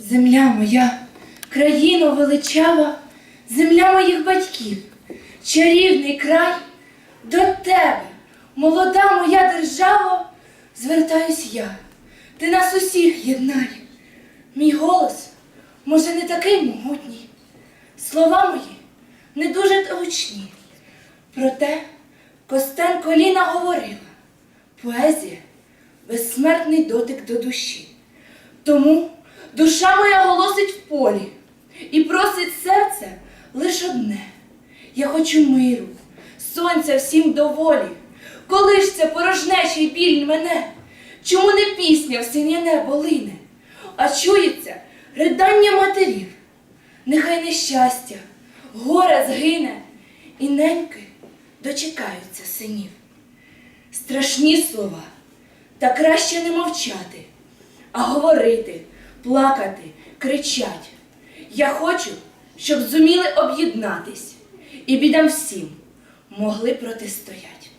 Земля моя, країно величава, земля моїх батьків, чарівний край, до тебе, молода моя держава, звертаюсь я, ти нас усіх єднай. Мій голос, може, не такий могутній, слова мої не дуже гучні. Проте Костенко Ліна говорила, поезія безсмертний дотик до душі. Тому душа моя голосить в полі і просить серце лиш одне. Я хочу миру, сонця всім доволі. Коли ж це порожнечий біль мене? Чому не пісня в синє лине, а чується ридання матерів? Нехай нещастя, горе згине, і неньки дочекаються синів. Страшні слова, та краще не мовчати, а говорити, плакати, кричать. Я хочу, щоб зуміли об'єднатись і бідам всім могли протистоять.